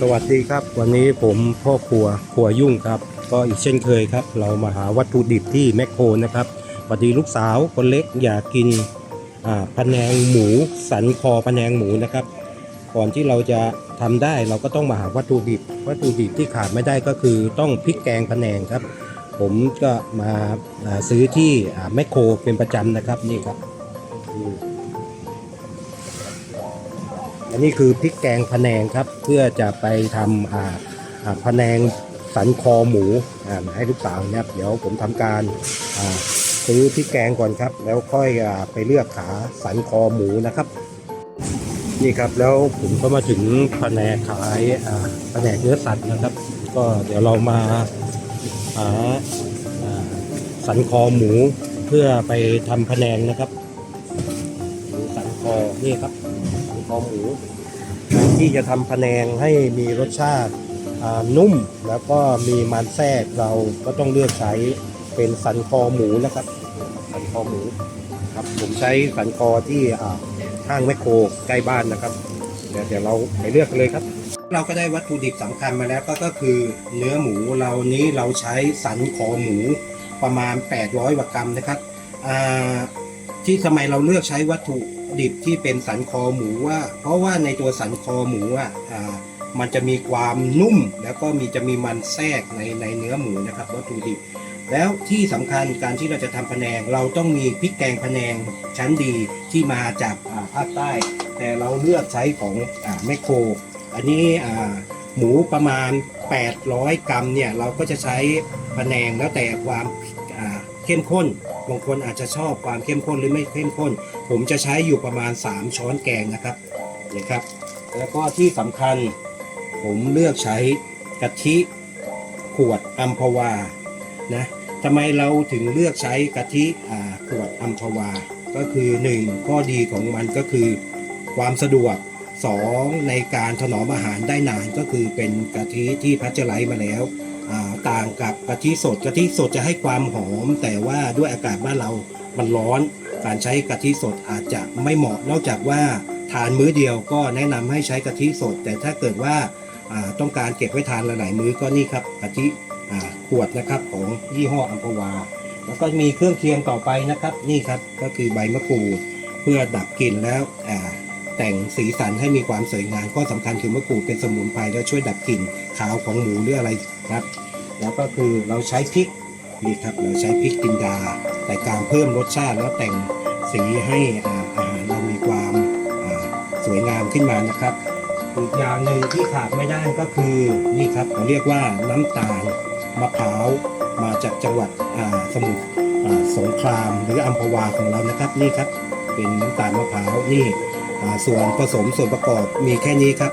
สวัสดีครับ วันนี้ผมพ่อครัวครัวยุ่งครับ ก็อีกเช่นเคยครับ เรามาหาวัตถุดิบที่แมคโครนะครับพอดีลูกสาวคนเล็กอยากกินอ่าพะแนงหมูสันคอพะแนงหมูนะครับ ก่อนที่เราจะทำได้เราก็ต้องมาหาวัตถุดิบ วัตถุดิบที่ขาดไม่ได้ก็คือต้องพริกแกงพะแนงครับ ผมก็มาซื้อที่แมคโครเป็นประจำนะครับนี่ครับ อันนี้คือพริกแกงพะแนงครับ เพื่อจะไปทำอ่าอ่าพะแนงสันคอหมูอ่าให้ลูกสาวนะครับเดี๋ยวผมทำการอ่าซื้อพริกแกงก่อนครับ แล้วค่อยอ่าไปเลือกขาสันคอหมูนะครับ นี่ครับแล้วผมก็มาถึงแผนกขายอ่าแผนกเนื้อสัตว์นะครับ ก็เดี๋ยวเรามาหาอ่าสันคอหมูเพื่อไปทำพะแนงนะครับสันคอนี่ครับ คอหมูที่จะทำพะแนงให้มีรสชาตินุ่ม แล้วก็มีมันแทรกเราก็ต้องเลือกใช้เป็นสันคอหมูนะครับ สันคอหมูครับผมใช้สันคอที่ห้างแมคโครใกล้บ้านนะครับ เดี๋ยวเดี๋ยวเราไปเลือกกันเลยครับ เราก็ได้วัตถุดิบสำคัญมาแล้วก็ก็คือเนื้อหมูเรานี้เราใช้สันคอหมูประมาณ 800กว่ากรัมนะครับที่ทำไมเราเลือกใช้วัตถุ ดิบที่เป็นสันคอหมูว่า เพราะว่าในตัวสันคอหมูอะอ่ามันจะมีความนุ่ม แล้วก็มีจะมีมันแทรกในในเนื้อหมูนะครับวัตถุดิบ แล้วที่สำคัญการที่เราจะทำพะแนง เราต้องมีพริกแกงพะแนงชั้นดีที่มาจากอ่าภาคใต้ แต่เราเลือกใช้ของอแมคโคร อันนี้หมูประมาณ 800 กรัมเนี่ยเราก็จะใช้พะแนงแล้วแต่ความ เข้มข้น บางคนอาจจะชอบความเข้มข้นหรือไม่เข้มข้น ผมจะใช้อยู่ประมาณ 3 ช้อนแกงนะครับนะครับ แล้วก็ที่สำคัญผมเลือกใช้กะทิขวดอัมพวานะทำไมเราถึงเลือกใช้กะทิขวดอัมพวา ก็คือหนึ่งข้อดีของมันก็คือความสะดวกสองในการถนอมอาหารได้นานก็คือเป็นกะทิที่พัชจอร์ไลมาแล้ว ต่างกับกะทิสดกะทิสดจะให้ความหอม แต่ว่าด้วยอากาศบ้านเรามันร้อน การใช้กะทิสดอาจจะไม่เหมาะ นอกจากว่าทานมื้อเดียวก็แนะนำให้ใช้กะทิสด แต่ถ้าเกิดว่าาต้องการเก็บไว้ทานหลายๆมื้อก็นี่ครับกะทิขวดนะครับของยี่ห้ออัมพวา แล้วก็มีเครื่องเคียงต่อไปนะครับ นี่ครับก็คือใบมะกรูดเพื่อดับกลิ่นแล้วแต่งสีสันให้มีความสวยงามข้อสำคัญคือมะกรูดเป็นสมุนไพรแล้วช่วยดับกลิ่นขาวของหมูหรืออะไรครับ แล้วก็คือเราใช้พริกนี่ครับเราใช้พริกจินดาแต่การเพิ่มรสชาติแล้วแต่งสีให้อ่าหารเรามีความสวยงามขึ้นมานะครับอีกอย่างหนึ่งที่ขาดไม่ได้ก็คือนี่ครับเราเรียกว่าน้ำตาลมะพร้าวมาจากจังหวัดสมุทรสงครามหรืออัมพวาของเรานะครับนี่ครับเป็นน้ำตาลมะพร้าวนี่ส่วนผสมส่วนประกอบมีแค่นี้ครับ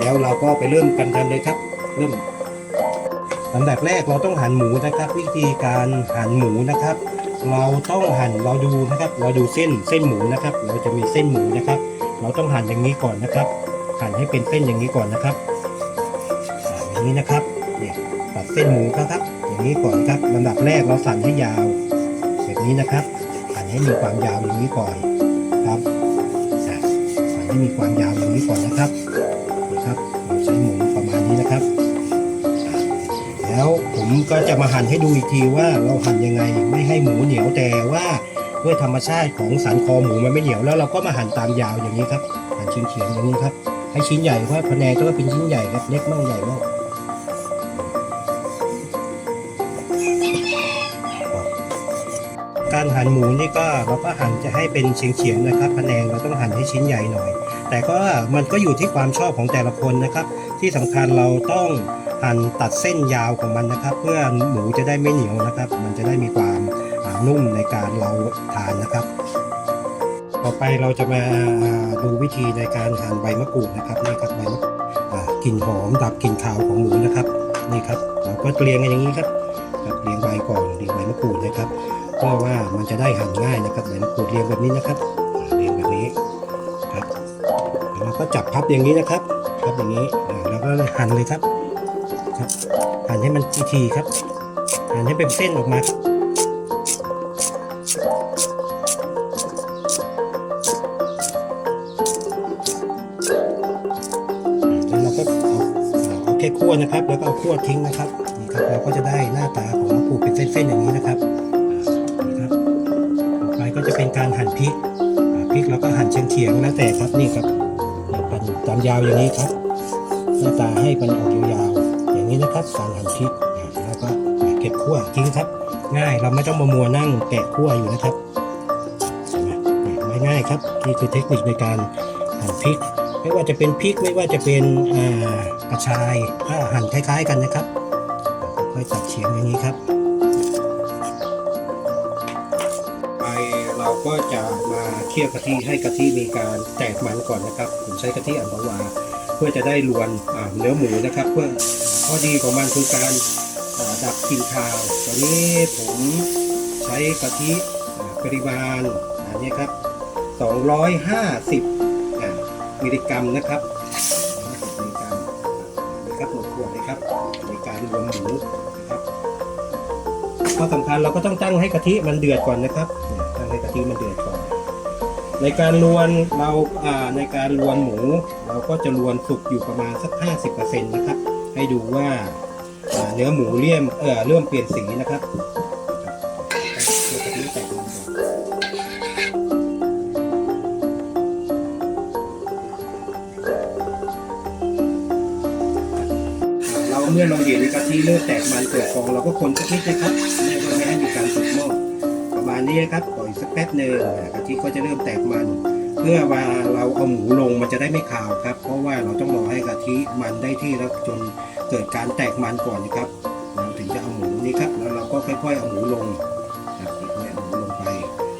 แล้วเราก็ไปเริ่มกันทันเลยครับ เริ่ม ลำดับแรกเราต้องหั่นหมูนะครับ วิธีการหั่นหมูนะครับ เราต้องหั่นเราดูนะครับ เราดูเส้นเส้นหมูนะครับ เราจะมีเส้นหมูนะครับ เราต้องหั่นอย่างนี้ก่อนนะครับ หั่นให้เป็นเส้นอย่างนี้ก่อนนะครับอย่างนี้นะครับเนี่ยตัดเส้นหมูครับ อย่างนี้ก่อนครับลำดับแรกเราสั่นให้ยาว แบบนี้นะครับหั่นให้มีความยาวอย่างนี้ก่อนครับหั่นให้มีความยาวอย่างนี้ก่อนนะครับ ผมก็จะมาหั่นให้ดูอีกทีว่าเราหั่นยังไงไม่ให้หมูเหนียวแต่ว่าด้วยธรรมชาติของสันคอหมูมันไม่เหนียวแล้วเราก็มาหั่นตามยาวอย่างนี้ครับหั่นชิ้นเฉียงๆอย่างนี้ครับ ให้ชิ้นใหญ่เพราะพะแนงก็เป็นชิ้นใหญ่ครับเล็กมั่งใหญ่มั่งการหั่นหมูนี่ก็เราก็หั่นจะให้เป็นเฉียงๆนะครับพะแนงเราต้องหั่นให้ชิ้นใหญ่หน่อย แต่ก็มันก็อยู่ที่ความชอบของแต่ละคนนะครับ ที่สำคัญเราต้อง หั่นตัดเส้นยาวของมันนะครับ เพื่อหมูจะได้ไม่เหนียวนะครับ มันจะได้มีความนุ่มในการเราทานนะครับ ต่อไปเราจะมาดูวิธีในการหั่นใบมะกรูดนะครับนี่ครับใบมะอ่ากลิ่นหอมดับกลิ่นคาวของหมูนะครับนี่ครับ เราก็เรียงกันอย่างนี้ครับเรียงใบก่อนเรียงใบมะกรูดนะครับเพื่อว่ามันจะได้หั่นง่ายนะครับใบมะกรูดเรียงแบบนี้นะครับเรียงแบบนี้ครับแล้วเราก็จับพับอย่างนี้นะครับพับอย่างนี้แล้วก็หั่นเลยครับ ครับหั่นให้มันทีๆครับหั่นให้เป็นเส้นออกมาครับแล้วเราก็เอาเอาแค่คั่วนะครับ แล้วก็เอาคั่วทิ้งนะครับนี่ครับเราก็จะได้หน้าตาของมะปูเป็นเส้นๆอย่างนี้นะครับนี่ครับต่อไปก็จะเป็นการหั่นพริกพริกเราก็หั่นเฉียงๆแล้วแต่ครับนี่ครับหั่นตามยาวอย่างนี้ครับ หน้าตาให้มันออกยาว อย่างนี้นะครับการหั่นพริกแล้วก็เก็บคั่วทิ้งครับ ง่ายเราไม่ต้องมามัวนั่งแกะคั่วอยู่นะครับเห็นไหมเนี่ยไม่ง่ายครับนี่คือเทคนิคในการหั่นพริก ไม่ว่าจะเป็นพริกไม่ว่าจะเป็นกระชายก็หั่นคล้าย ๆ กันนะครับค่อยตัดเฉียงอย่างนี้ครับไปเราก็จะมาเคี่ยวกะทิให้กะทิมีการแตกมันก่อนนะครับผมใช้กะทิอัมพวาเพื่อจะได้ลวนเนื้อหมูนะครับ เพื่อ ข้อดีของมันคือการดับกลิ่นคาวตอนนี้ผมใช้กะทิปริมาณอันนี้ครับ 250อ่ามิลลิกรัมนะครับมิลลิกรัมนี่ครับหมดขวดเลยครับในการรวมหมูนะครับข้อสำคัญเราก็ต้องตั้งให้กะทิมันเดือดก่อนนะครับ ตั้งให้กะทิมันเดือดก่อน ในการลวนเราในการลวนหมู เราก็จะลวนสุกอยู่ประมาณสัก 50%นะครับ ให้ดูว่าเนื้อหมูเลี่ยมเออเริ่มเปลี่ยนสีนะครับตัวกะทิใส่ลงไปอ่าเราเมื่อเราเห็นกะทิเริ่มแตกมันเกิดฟองเราก็คนสักนิดนะครับไม่เพื่อไม่ให้มีการสุกหม้อประมาณนี้นะครับปล่อยสักแป๊บหนึ่งกะทิก็จะเริ่มแตกมัน เพื่อว่าเราเอาหมูลงมันจะได้ไม่ขาวครับ เพราะว่าเราต้องรอให้กะทิมันได้ที่แล้วจนเกิดการแตกมันก่อนนะครับ เราถึงจะเอาหมูนี่ครับแล้วเราก็ค่อย ๆ เอาหมูลงครับค่อยๆเอาหมูลงไป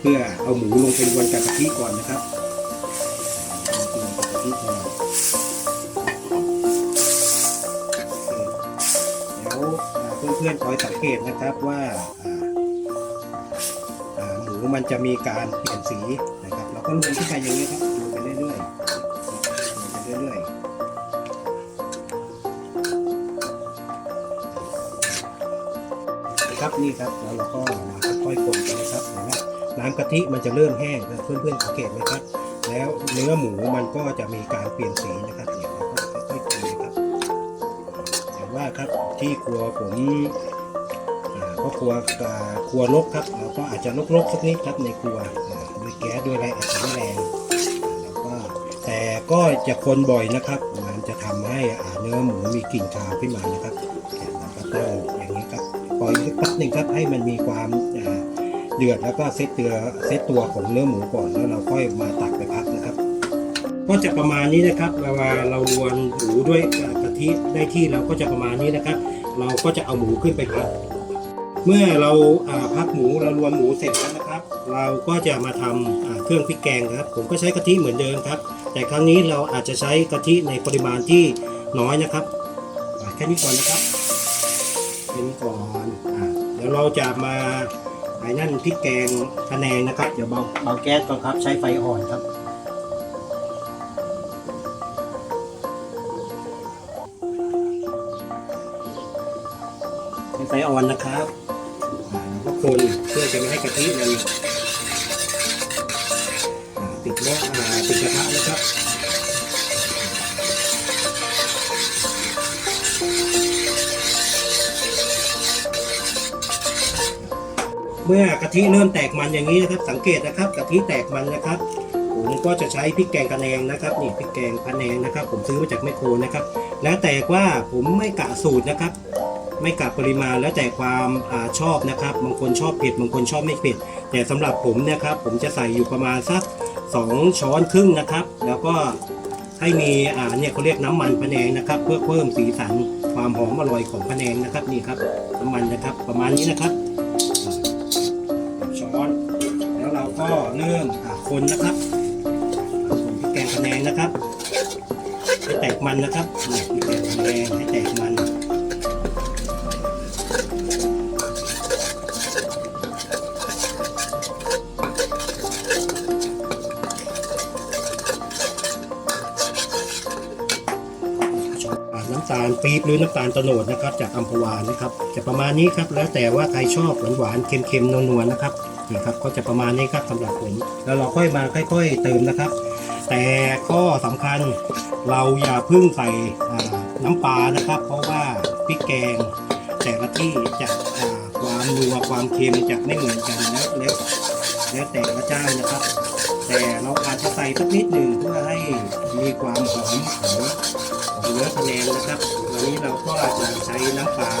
เพื่อเอาหมูลงเป็นวนกับกะทิก่อนนะครับเอาเป็นวนกับกะทิก่อนเพื่อนๆคอยสังเกตนะครับว่าาหมูมันจะมีการเปลี่ยนสีนะครับ เราก็ลวนขึ้นไปอย่างนี้ครับลวนไปเรื่อยๆลวนไปเรื่อยๆครับนี่ครับแล้วเราก็มาค่อยๆคนไปนะครับเห็นไหมน้ำกะทิมันจะเริ่มแห้งเพื่อนๆสังเกตไหมครับ แล้วเนื้อหมูมันก็จะมีการเปลี่ยนสีนะครับเนี่ยวเราก็ค่อยๆคนนะครับเห็นว่าครับที่ครัวผมก็ครัวครัวรกครับเราก็อาจจะรกๆสักนิดครับในครัว แก๊สด้วยอะไรอาจจะไม่แรงแล้วก็แต่ก็จะคนบ่อยนะครับ มันจะทำให้อ่าเนื้อหมูมีกลิ่นคาวขึ้นมานะครับเราก็ต้องอย่างนี้ครับปล่อยสักแป๊บหนึ่งครับให้มันมีความเดือดแล้วก็เซตตัวเซตตัวของเนื้อหมูก่อนแล้วเราค่อยมาตักไปพักนะครับ ก็จะประมาณนี้นะครับเวลาเราลวนหมูด้วยกะทิได้ที่เราก็จะประมาณนี้นะครับ เราก็จะเอาหมูขึ้นไปพัก เมื่อเราพักหมูเรารวนหมูเสร็จแล้วนะครับ เราก็จะมาทำเครื่องพริกแกงครับ ผมก็ใช้กะทิเหมือนเดิมครับ แต่ครั้งนี้เราอาจจะใช้กะทิในปริมาณที่น้อยนะครับแค่นี้ก่อนนะครับแค่นี้ก่อนอเดี๋ยวเราจะมาไอ้นั่นพริกแกงพะแนงนะครับ เดี๋ยวเบาเบาแก๊สก่อนครับ ใช้ไฟอ่อนครับเป็นไฟอ่อนนะครับ คนเพื่อจะไม่ให้กะทิมันอ่าติดหม้อติดกระทะนะครับเมื่อกะทิเริ่มแตกมันอย่างนี้นะครับ สังเกตนะครับกะทิแตกมันนะครับ ผมก็จะใช้พริกแกงกระแนงนะครับนี่พริกแกงพะแนงนะครับ ผมซื้อมาจากแมคโครนะครับ แล้วแต่ว่าผมไม่กะสูตรนะครับ ไม่กะปริมาณแล้วแต่ความอาชอบนะครับบางคนชอบเผ็ดบางคนชอบไม่เผ็ดแต่สำหรับผมเนะครับผมจะใส่อยู่ประมาณสัก 2 ช้อนครึ่งนะครับ แล้วก็ให้มีอ่าเนี่ยเขาเรียกน้ำมันพะแนงนะครับ เพื่อเพิ่มสีสันความหอมอร่อยของพะแนงนะครับนี่ครับน้ำมันนะครับประมาณนี้นะครับ ช้อนแล้วเราก็เริ่มอ่าคนนะครับคนพริกแกงพะแนงนะครับให้แตกมันนะครับนี่พริกแกงพะแนงให้แตกมันำตาลปี๊บหรือน้ำตาลโตโนดนะครับ จากอัมพวานะครับ จะประมาณนี้ครับแล้วแต่ว่าใครชอบหวานๆเค็มๆนัวๆนะครับนี่ครับก็จะประมาณนี้ครับสำหรับผมแล้วเราค่อยมาค่อย ๆ เติมนะครับ แต่ข้อสำคัญเราอย่าเพึ่งใส่น้ำปลานะครับ เพราะว่าพริกแกงแต่ละที่จะความนัวความเค็มจะไม่เหมือนกันแล้วแล้วแล้วแต่ละเจ้านะครับ แต่เราอาจจะใส่สักนิดหนึ่งเพื่อให้มีความหอมของ เนื้อพะแนงนะครับ วันนี้เราก็จะใช้น้ำปลา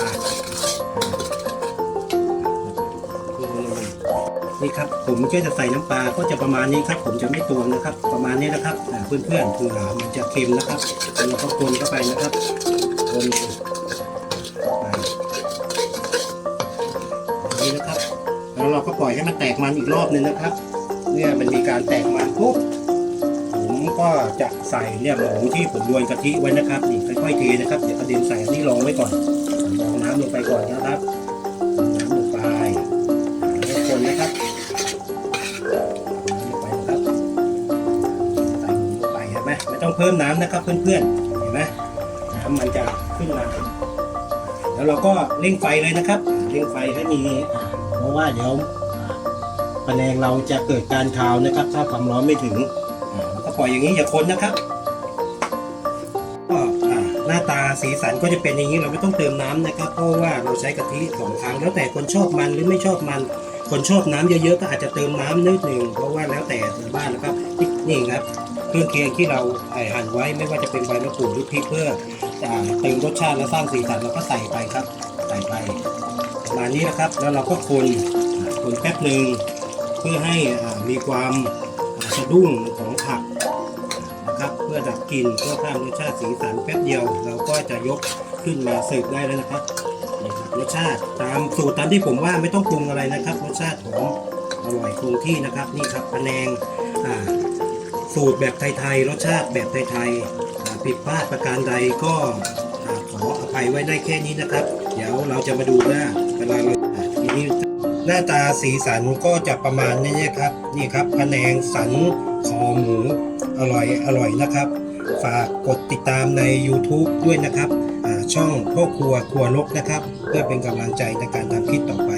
นี่ครับผมก็จะใส่น้ำปลาก็จะประมาณนี้ครับ ผมจะไม่ตวงนะครับ ประมาณนี้นะครับเพื่อนๆเผื่อมันจะเค็มนะครับเราก็คนเข้าไปนะครับคนนี้นะครับ แล้วเราก็ปล่อยให้มันแตกมันอีกรอบนึงนะครับเนี่ยมันมีการแตกมันปุ๊บ ก็จะใส่เนี่ยหมูที่ผมรวนกะทิไว้นะครับนี่ค่อยๆเทนะครับเดี๋ยวกระเด็นใส่อันนี้รองไว้ก่อนรองน้ำลงไปก่อนนะครับน้ำลงไปแล้วก็คนนะครับลงไปนะครับใส่หมูลงไปเห็นไหมไม่ต้องเพิ่มน้ำนะครับเพื่อนๆเห็นไหมน้ำมันจะขึ้นมาแล้วเราก็เร่งไฟเลยนะครับ เร่งไฟให้มีเพราะว่าเดี๋ยวแผนงเราจะเกิดการคาวนะครับ ถ้าความร้อนไม่ถึง ปล่อยอย่างนี้อย่าคนนะครับก็หน้าตาสีสันก็จะเป็นอย่างนี้เราไม่ต้องเติมน้ำนะครับ เพราะว่าเราใช้กะทิสองครั้งแล้วแต่คนชอบมันหรือไม่ชอบมัน คนชอบน้ำเยอะๆก็อาจจะเติมน้ำนิดหนึ่งเพราะว่าแล้วแต่แต่บ้านนะครับนี่ครับเครื่องเคียงที่เราหั่นไว้ไม่ว่าจะเป็นใบมะกรูดหรือพริกเพื่อเติมรสชาติและสร้างสีสันเราก็ใส่ไปครับ ใส่ไปประมาณนี้นะครับ แล้วเราก็คนคนแป๊บหนึ่งเพื่อให้มีความสะดุ้งข พื่อดับกลิ่นเพื่อเพิ่มรสชาติสีสันแป๊บเดียว เราก็จะยกขึ้นมาเสิร์ฟได้แล้วนะครับนี่ครับรสชาติตามสูตรตามที่ผมว่าไม่ต้องปรุงอะไรนะครับ รสชาติหอมอร่อยคงที่นะครับ นี่ครับพะแนงสูตรแบบไทยๆรสชาติแบบไทยๆผิดพลาดประการใดก็ขออภัยไว้ได้แค่นี้นะครับ เดี๋ยวเราจะมาดูว่าเวลาเราอ่าทีนี้หน้าตาสีสันก็จะประมาณนี้ครับ นี่ครับพะแนงสันคอหมู อร่อยอร่อยนะครับ ฝากกดติดตามใน YouTube ด้วยนะครับช่องพ่อครัวครัวนกนะครับ เพื่อเป็นกำลังใจในการทำคลิปต่อไป